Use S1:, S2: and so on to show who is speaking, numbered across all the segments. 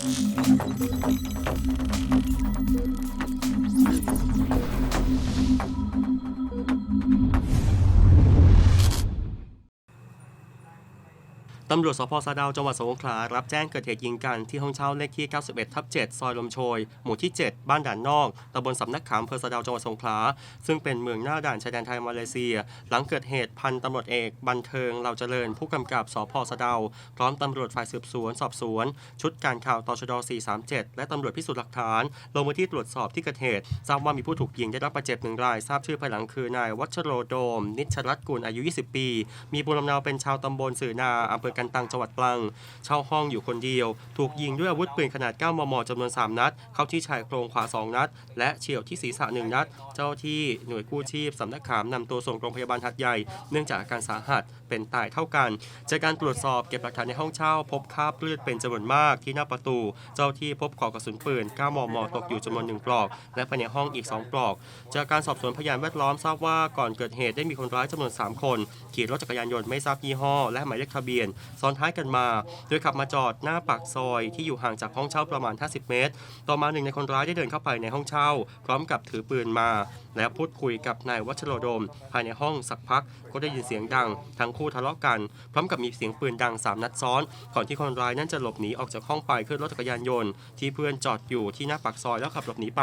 S1: Thank you. ตำรวจสพสะดาวจังหวัดสงขลารับแจ้งเกิดเหตุยิงกันที่ห้องเช่าเลขที่ 91 ทับ 7 ซอยลมโชย หมู่ที่ 7 บ้านด่านนอกตำบลสำนักขามอำเภอสะดาวจังหวัดสงขลา ซึ่งเป็นเมืองหน้าด่านชายแดนไทยมาเลเซีย หลังเกิดเหตุพันตำรวจเอกบันเทิงเราเจริญผู้กำกับสพสะดาวพร้อมตำรวจฝ่ายสืบสวนสอบสวน ชุดการข่าวตชด 437 และตำรวจพิสูจน์หลักฐานลงพื้นที่ตรวจสอบที่เกิดเหตุทราบว่ามีผู้ถูกยิงได้รับบาดเจ็บหนึ่งรายทราบชื่อภายหลังคือนายวัชโรโดม นิชรัตน์กุลอายุ 20 ปี มีภูมิลำเนาเป็นชาวตำบลสื่อนาอำเภอกันตังจังหวัดตรัง เช่าห้องอยู่คนเดียว ถูกยิงด้วยอาวุธปืนขนาด 9 มมจำนวน 3 นัด เข้าที่ชายโครงขวา 2 นัด และเฉียวที่ศีรษะ 1 นัด เจ้าที่หน่วยกู้ชีพสำนักขามนำตัวส่งโรงพยาบาลหัดใหญ่ เนื่องจากอาการสาหัสเป็นตายเท่ากัน จากการตรวจสอบเก็บหลักฐานในห้องเช่า พบคราบเลือดเป็นจำนวนมากที่หน้าประตู เจ้าที่พบปลอกกระสุนปืน 9 มม ตกอยู่จำนวน 1 ปลอก และภายในห้องอีก 2 ปลอก จากการสอบสวนพยานแวดล้อมทราบว่าก่อนเกิดเหตุได้มีคนร้ายจำนวน 3 คน ขี่รถจักรยานยนต์ไม่ทราบยี่ห้อ และหมายเลขทะเบียนซ้อนท้ายกันมา โดยขับมาจอดหน้าปากซอยที่อยู่ห่างจากห้องเช่าประมาณ 50 เมตร ต่อมาหนึ่งในคนร้ายได้เดินเข้าไปในห้องเช่า พร้อมกับถือปืนมา และพูดคุยกับนายวัชโรดม ภายในห้องสักพักก็ได้ยินเสียงดัง ทั้งคู่ทะเลาะกัน พร้อมกับมีเสียงปืนดัง 3 นัดซ้อน ก่อนที่คนร้ายนั้นจะหลบหนีออกจากห้องไปขึ้นรถจักรยานยนต์ที่เพื่อนจอดอยู่ที่หน้าปากซอยแล้วขับหลบหนีไป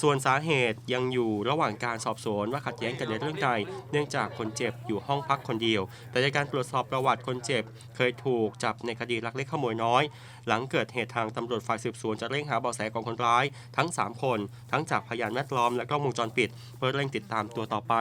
S1: ส่วนสาเหตุยังอยู่ระหว่างการสอบสวนว่าขัดแย้งกันในเรื่องใดเนื่องจากคนเจ็บอยู่ห้องพักคนเดียว แต่ในการตรวจสอบประวัติคนเจ็บ เคยถูกจับในคดีลักเล็กขโมยน้อย หลังเกิดเหตุทางตำรวจฝ่ายสืบสวนจะเร่งหาเบาะแสของคนร้าย ทั้ง 3 คน ทั้งจากพยานแวดล้อมและกล้องวงจรปิดเพื่อเร่งติดตามตัวต่อไป